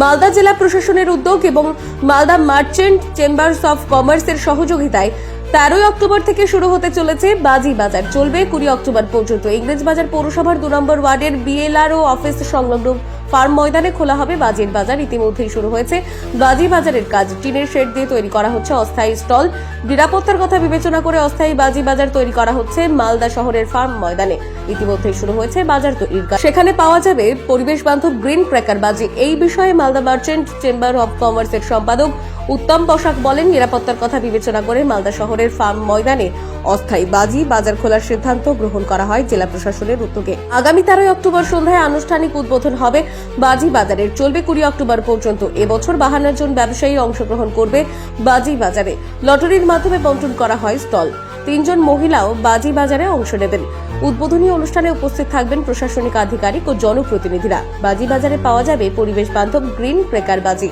মালদা জেলা প্রশাসনের উদ্যোগ এবং মালদা মার্চেন্ট চেম্বার্স অফ কমার্সের সহযোগিতায় তেরোই অক্টোবর থেকে শুরু হতে চলেছে বাজি বাজার। চলবে কুড়ি অক্টোবর পর্যন্ত। ইংরেজ বাজার পৌরসভার দু নম্বর ওয়ার্ডের বিএলআরও অফিস সংলগ্ন ফার্ম ময়দানে খোলা হবে বাজির বাজার। ইতিমধ্যেই শুরু হয়েছে বাজি বাজারের কাজ। টিনের শেড দিয়ে তৈরি করা হচ্ছে অস্থায়ী স্টল। নিরাপত্তার কথা বিবেচনা করে অস্থায়ী বাজি বাজার তৈরি করা হচ্ছে মালদা শহরের ফার্ম ময়দানে। ইতিমধ্যেই শুরু হয়েছে বাজার তৈরির কাজ। সেখানে পাওয়া যাবে পরিবেশ বান্ধব গ্রিন ক্র্যাকার বাজি। এই বিষয়ে মালদা মার্চেন্ট চেম্বার অব কমার্সের সম্পাদক উত্তম পোশাক বলেন, নিরাপত্তার কথা বিবেচনা করে মালদা শহরের ফার্ম ময়দানে অস্থায়ী বাজি বাজার খোলার সিদ্ধান্ত গ্রহণ করা হয় জেলা প্রশাসনের উদ্যোগে। আগামী তেরোই অক্টোবর সন্ধ্যায় আনুষ্ঠানিক উদ্বোধন হবে বাজি বাজারের। চলবে কুড়ি অক্টোবর পর্যন্ত। এবছর বাহান্ন জন ব্যবসায়ী অংশগ্রহণ করবে বাজি বাজারে। লটারির মাধ্যমে বন্টন করা হয় স্টল। তিনজন মহিলাও বাজি বাজারে অংশ নেবেন। উদ্বোধনী অনুষ্ঠানে উপস্থিত থাকবেন প্রশাসনিক আধিকারিক ও জনপ্রতিনিধিরা। বাজি বাজারে পাওয়া যাবে পরিবেশ বান্ধব গ্রিন ক্রেকার বাজি।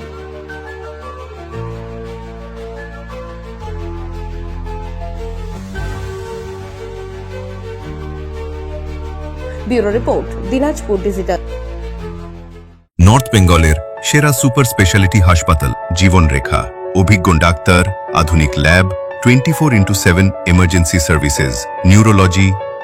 Bureau report, Dinajpur digital. North বেঙ্গলের সেরা সুপার স্পেশালিটি হাসপাতাল, জীবনরেখা। অভিজ্ঞ ডাক্তার, আধুনিক lab, twenty four into seven emergency services, neurology